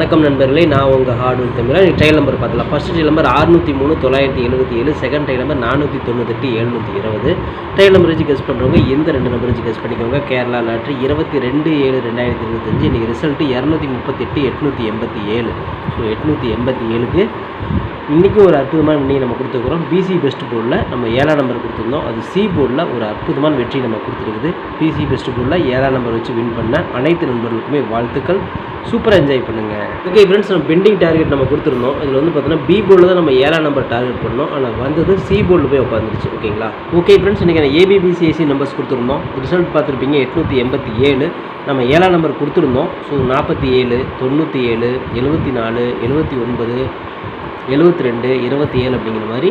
வணக்கம் நண்பர்களே நான் உங்கள் ஹார்ட்வேர் தமிழா நீ ட்ரையல் நம்பர் பார்த்தலாம் ஃபஸ்ட் ட்ரையல் நம்பர் அறுநூற்றி மூணு தொள்ளாயிரத்தி எழுபத்தி ஏழு. செகண்ட் ட்ரையல் நம்பர் நானூற்றி தொண்ணூத்தெட்டு எழுநூற்றி இருபது. ட்ரையல் நம்பர் வச்சு கெஸ் பண்ணுறவங்க எந்த ரெண்டு நம்பர் வச்சு கெஸ் பண்ணிக்கோங்க. கேரளா லாட்ரி இருபத்தி ரெண்டு ஏழு ரெண்டாயிரத்தி இருபத்தஞ்சு. இன்றைக்கி ரிசல்ட்டு இரநூத்தி முப்பத்தெட்டு எட்நூற்றி எண்பத்தி ஏழு. ஸோ எட்நூற்றி எண்பத்தி ஏழுக்கு இன்றைக்கும் ஒரு அற்புதமான வின்னிங் நம்ம கொடுத்துருக்குறோம். பிசி பெஸ்ட் போர்டில் நம்ம ஏழாம் நம்பர் கொடுத்துருந்தோம். அது சி போர்டில் ஒரு அற்புதமான வெற்றி நம்ம கொடுத்துருக்குது. பிசி பெஸ்ட் போர்டில் ஏழாம் நம்பர் வச்சு வின் பண்ண அனைத்து நண்பர்களுக்குமே வாழ்த்துக்கள். சூப்பராக என்ஜாய் பண்ணுங்கள் ஓகே ஃப்ரெண்ட்ஸ் நம்ம பெண்டிங் டார்கெட் நம்ம கொடுத்துருந்தோம். இதில் வந்து பார்த்தீங்கன்னா பி போர்டில் தான் நம்ம ஏழாம் நம்பர் டார்கெட் பண்ணோம் ஆனால் வந்தது சி போர்டில் போய் உட்காந்துருச்சு ஓகேங்களா ஓகே ஃப்ரெண்ட்ஸ் இன்றைக்கி நான் ஏபிபிசிஎஸ்சி நம்பர்ஸ் கொடுத்துருந்தோம். ரிசல்ட் பார்த்துருப்பீங்க எட்நூற்றி எண்பத்தி ஏழு. நம்ம ஏழாம் நம்பர் கொடுத்துருந்தோம். ஸோ நாற்பத்தி ஏழு தொண்ணூற்றி ஏழு எழுபத்தி நாலு எழுபத்தி ஒன்பது எழுபத்தி ரெண்டு இருபத்தி ஏழு அப்படிங்கிற மாதிரி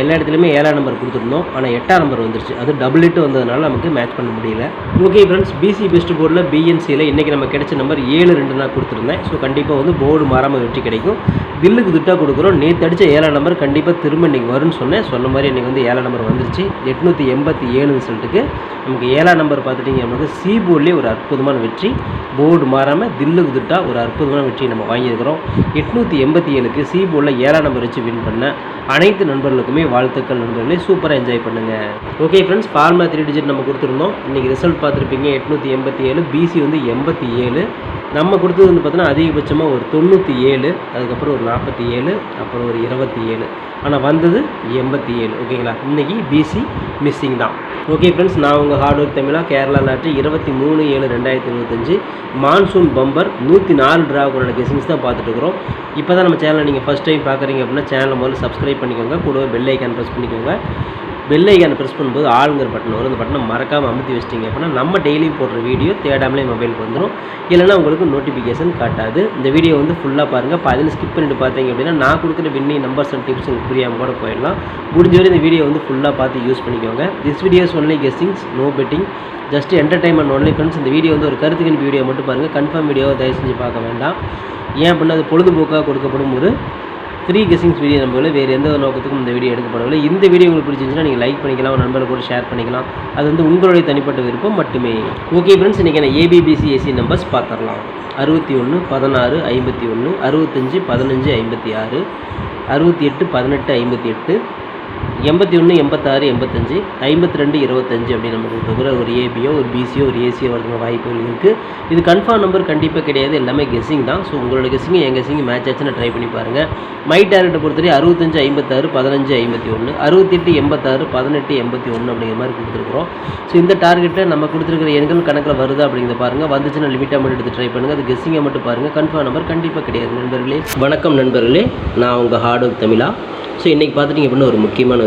எல்லா இடத்துலையுமே ஏழாம் நம்பர் கொடுத்துருந்தோம். ஆனால் எட்டாம் நம்பர் வந்துருச்சு. அது டபுள் எட்டு வந்ததுனால நமக்கு மேட்ச் பண்ண முடியல. ஓகே ஃப்ரெண்ட்ஸ் பிசி பெஸ்ட் போர்டில் பிஎன்சியில் இன்றைக்கி நம்ம கிடைச்ச நம்பர் ஏழு ரெண்டு நான் கொடுத்துருந்தேன். ஸோ கண்டிப்பாக வந்து போர்டு மாறாமல் வெற்றி கிடைக்கும். பில்லுக்கு துட்டாக கொடுக்குறோம். நேற்று அடித்த ஏழாம் நம்பர் கண்டிப்பாக திரும்ப இன்றைக்கி வரும்னு சொன்னேன். சொன்ன மாதிரி இன்றைக்கி வந்து ஏழாம் நம்பர் வந்துருச்சு. எட்நூற்றி எண்பத்தி ஏழு ரிசல்ட்டுக்கு நமக்கு ஏழாம் நம்பர் பார்த்துட்டிங்க நமக்கு சி போர்ட்லேயே ஒரு அற்புதமான வெற்றி. போர்டு மாறாமல் தில்லுக்கு துட்டா ஒரு அற்புதமான வெற்றியை நம்ம வாங்கியிருக்கிறோம். எட்நூற்றி எண்பத்தி ஏழுக்கு சி போர்டில் ஏழாம் நம்பர் வச்சு வின் பண்ண அனைத்து நண்பர்களுக்குமே வாழ்த்துக்கள் நண்பர்களே. சூப்பராக என்ஜாய் பண்ணுங்கள் okay friends formula three digit நம்ம கொடுத்துருந்தோம். இன்றைக்கி ரிசல்ட் பார்த்துருப்பீங்க. எட்நூற்றி எண்பத்தி ஏழு பிசி வந்து எண்பத்தி ஏழு. நம்ம கொடுத்தது வந்து பார்த்தோன்னா அதிகபட்சமாக ஒரு தொண்ணூற்றி ஏழு அதுக்கப்புறம் ஒரு நாற்பத்தி ஏழு அப்புறம் ஒரு இருபத்தி ஏழு. ஆனால் வந்தது எண்பத்தி ஏழு ஓகேங்களா? இன்றைக்கி பிசி மிஸ்ஸிங் தான். ஓகே ஃப்ரெண்ட்ஸ் நான் உங்கள் ஹார்ட் ஒர்க் தமிழாக கேரளா நாட்டு இருபத்தி மூணு ஏழு ரெண்டாயிரத்தி இருபத்தஞ்சு மான்சூன் பம்பர் நூற்றி நாலு டிராவுக்கான கெசிங்ஸ் தான் பார்த்துட்டு இருக்கிறோம் இப்போ தான் நம்ம சேனலை நீங்கள் ஃபஸ்ட் டைம் பார்க்குறீங்க அப்படின்னா சேனலை முதல்ல சப்ஸ்கிரைப் பண்ணிக்கோங்க. கூடவே பெல் ஐக்கான் ப்ரெஸ் பண்ணிக்கோங்க. பெல் ஐக்கானை ப்ரெஸ் பண்ணும்போது ஆளுங்கிற பட்டன் வரும். அந்த பட்டனை மறக்காமல் அமுத்தி வச்சிட்டிங்க அப்படின்னா நம்ம டெய்லியும் போடுற வீடியோ தேடாமலே மொபைலுக்கு வந்துடும் இல்லைனா உங்களுக்கு நோட்டிஃபிகேஷன் காட்டாது. இந்த வீடியோ வந்து ஃபுல்லாக பாருங்கள் பதில் ஸ்கிப் பண்ணிட்டு பார்த்தீங்க அப்படின்னா நான் கொடுக்குற வின்னி நம்பர்ஸ் அண்ட் டிப்ஸ் உங்களுக்கு புரியாமல் கூட போயிடலாம். முடிஞ்ச வரை இந்த வீடியோ வந்து ஃபுல்லாக பார்த்து யூஸ் பண்ணிக்கோங்க. This videos only guessings no betting just entertainment only friends இந்த வீடியோ வந்து ஒரு கருத்துக்கின் வீடியோ மட்டும் பாருங்கள் கன்ஃபார்ம் வீடியோவை தயவு செஞ்சு பார்க்க வேண்டாம். ஏன் அப்படின்னா அது பொழுதுபோக்காக கொடுக்கப்படும் ஒரு த்ரீ கெஸிங்ஸ் வீடியோ நம்பவில்லை வேறு எந்த ஒரு நோக்கத்துக்கும் இந்த வீடியோ எடுக்கப்படவில்லை. இந்த வீடியோ உங்களுக்கு பிடிச்சிருந்துச்சுன்னா நீங்கள் லைக் பண்ணிக்கலாம் உங்கள் நண்பர்கள் கூட ஷேர் பண்ணிக்கலாம். அது வந்து உங்களுடைய தனிப்பட்ட விருப்பம் மட்டுமே. ஓகே ஃப்ரெண்ட்ஸ் இன்றைக்கி நான் ஏபிபிசி ஏசி நம்பர்ஸ் பார்த்துடலாம். அறுபத்தி ஒன்று பதினாறு ஐம்பத்தி ஒன்று அறுபத்தஞ்சு பதினஞ்சு ஐம்பத்தி ஆறு அறுபத்தி எட்டு பதினெட்டு ஐம்பத்தி எட்டு எண்பத்தி ஒன்று எண்பத்தாறு எண்பத்தஞ்சு ஐம்பத்தி ரெண்டு இருபத்தஞ்சு அப்படின்னு நம்ம கொடுத்துருக்குற ஒரு ஏபியோ ஒரு பிசியோ ஒரு ஏசியோ வரதுக்கு வாய்ப்புகள் இருக்குது இது கன்ஃபார்ம் நம்பர் கண்டிப்பாக கிடையாது. எல்லாமே கெஸ்ஸிங் தான். ஸோ உங்களோட கெஸ்ஸிங் என் கெஸ்ஸிங் மேட்ச் ஆச்சுன்னு ட்ரை பண்ணி பாருங்கள் மை டேரக்டை பொறுத்தவரை அறுபத்தஞ்சு ஐம்பத்தாறு பதினஞ்சு ஐம்பத்தி ஒன்று அறுபத்தெட்டு எண்பத்தாறு பதினெட்டு எண்பத்தி ஒன்று அப்படிங்கிற மாதிரி கொடுத்துருக்குறோம். ஸோ இந்த டார்கெட்டை நம்ம கொடுத்துருக்கிற எண்கள் கணக்கில் வருதா அப்படிங்கிறத பாருங்கள் வந்துச்சுன்னா லிமிட்டாக மட்டும் எடுத்து ட்ரை பண்ணுங்கள் அது கெஸ்ஸிங்கை மட்டும் பாருங்கள் கன்ஃபார்ம் நம்பர் கண்டிப்பாக கிடையாது நண்பர்களே. வணக்கம் நண்பர்களே. நான் உங்கள் ஹார்ட் ஒர்க் தமிழா. ஸோ இன்றைக்கி பார்த்துட்டிங்க அப்படின்னா ஒரு முக்கியமான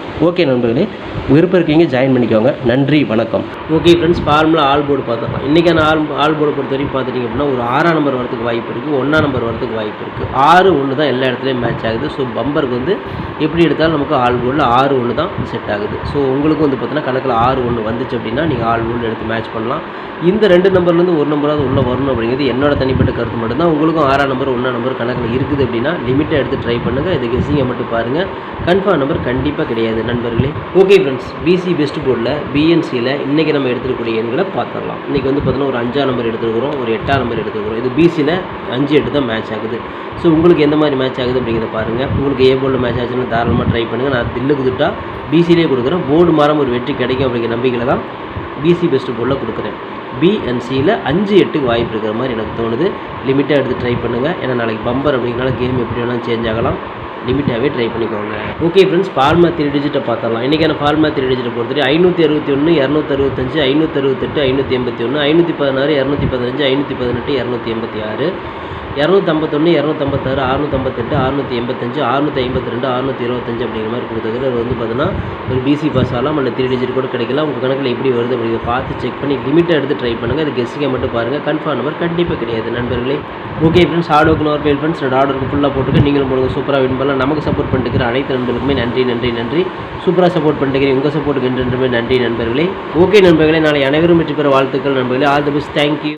ஓகே நண்பர்களே விருப்பம் இருக்கீங்க ஜாயின் பண்ணிக்கோங்க. நன்றி வணக்கம். Okay friends formula all board பார்த்துக்கலாம் இன்றைக்கான ஆல் ஆல் போர்டு பொறுத்த வரைக்கும் பார்த்துட்டிங்க அப்படின்னா ஒரு ஆறாம் நம்பர் வரத்துக்கு வாய்ப்பு இருக்குது ஒன்றாம் நம்பர் வரத்துக்கு வாய்ப்பு இருக்குது ஆறு ஒன்று தான் எல்லா இடத்துலையும் மேட்ச் ஆகுது. ஸோ பம்பருக்கு வந்து எப்படி எடுத்தாலும் நமக்கு ஆல் போர்டில் ஆறு ஒன்று தான் செட் ஆகுது. ஸோ உங்களுக்கும் வந்து பார்த்தீங்கன்னா கணக்கில் ஆறு ஒன்று வந்துச்சு அப்படின்னா நீங்கள் ஆல் போர்டு எடுத்து மேட்ச் பண்ணலாம். இந்த ரெண்டு நம்பர்லேருந்து ஒரு நம்பராவது உள்ளே வரணும் அப்படிங்கிறது என்னோட தனிப்பட்ட கருத்து மட்டும்தான். உங்களுக்கும் ஆறாம் நம்பர் ஒன்றாம் நம்பர் கணக்கில் இருக்குது அப்படின்னா லிமிட்டாக எடுத்து ட்ரை பண்ணுங்கள் இதுக்கு கெஸிங்கை மட்டும் பாருங்கள் கன்ஃபார்ம் நம்பர் கண்டிப்பாக கிடையாது. நண்பர்களே. ஓகே ஃப்ரெண்ட்ஸ் பிசி பெஸ்ட் போர்டில் பிஎன்சியில் இன்றைக்கி நம்ம எடுத்துக்கூடிய எண்களை பார்த்துடலாம். இன்றைக்கி வந்து பார்த்தீங்கன்னா ஒரு அஞ்சாம் நம்பர் எடுத்துருக்குறோம் ஒரு எட்டாம் நம்பர் எடுத்துருக்குறோம். இது பிசியில் அஞ்சு எட்டு தான் மேட்ச் ஆகுது. ஸோ உங்களுக்கு எந்த மாதிரி மேட்ச் ஆகுது அப்படிங்கிறத பாருங்கள் உங்களுக்கு ஏ போர்டில் மேட்ச் ஆச்சுன்னு தாராளமாக ட்ரை பண்ணுங்கள் நான் தில்லுக்கு துட்டா பிசிலே கொடுக்குறேன். போர்டு மாறம் ஒரு வெற்றி கிடைக்கும் அப்படிங்கிற நம்பிக்கையில் தான் பிசி பெஸ்ட் போர்டில் கொடுக்குறேன். பிஎன்சியில் அஞ்சு எட்டுக்கு வாய்ப்பு இருக்கிற மாதிரி எனக்கு தோணுது. லிமிட்டாக எடுத்து ட்ரை பண்ணுங்கள் ஏன்னா நாளைக்கு பம்பர் அப்படிங்கிறனால கேம் எப்படி வேணாலும் சேஞ்ச் ஆகலாம். லிமிட்டாகவே ட்ரை பண்ணிக்கோங்க. ஓகே ஃப்ரெண்ட்ஸ் ஃபார்மா த்ரீ டிஜிட்டை பார்த்துடலாம். இன்றைக்கான ஃபார்மா த்ரீ டிஜிட்டை பொறுத்தவரை ஐநூற்றி அறுபத்தி ஒன்று இரநூத்தி அறுபத்தஞ்சு ஐநூற்றி அறுபத்தெட்டு ஐநூற்றி எண்பத்தி ஒன்று ஐநூற்றி பதினாறு இரநூத்தி பதினஞ்சு ஐநூற்றி பதினெட்டு இரநூத்தி எண்பத்தி ஆறு. இரநூத்தம்பத்தொன்று இரநூத்தம்பத்தாறு அறுநூத்தம்பத்தெட்டு அறுநூற்றி எண்பத்தஞ்சு அறுநூற்றி ஐம்பத்தி ரெண்டு அறுநூற்றி இருபத்தஞ்சு அப்படிங்கிற மாதிரி கொடுத்துருக்குறது வந்து பார்த்தீங்கன்னா ஒரு பிசி பாஸ் ஆகலாம் அல்ல த்ரீ டிஜிட் கூட கிடைக்கலாம். உங்கள் கணக்கில் எப்படி வருது அப்படிங்கிறத பார்த்து செக் பண்ணி லிமிட்டை எடுத்து ட்ரை பண்ணுங்கள் அது கெஸ்ஸிங்கை மட்டும் பாருங்கள் கன்ஃபார்ம் நம்பர் கண்டிப்பாக கிடையாது நண்பர்களே. Okay friends hard work nor fail friends ரெண்டு ஆர்டருக்கு ஃபுல்லாக போட்டுக்க. நீங்களும் உங்களுக்கு சூப்பராக வின் பண்ணலாம். நமக்கு சப்போர்ட் பண்ணிட்டு அனைத்து நண்பர்களுக்குமே நன்றி நன்றி நன்றி. சூப்பராக சப்போர்ட் பண்ணிட்டு உங்கள் சப்போர்ட்டுக்கு என்றென்றுமே நன்றி நண்பர்களே. ஓகே நண்பர்களே நாளை அனைவரும் வெற்றி பெற வாழ்த்துக்கள் நண்பர்களே. All the best thank you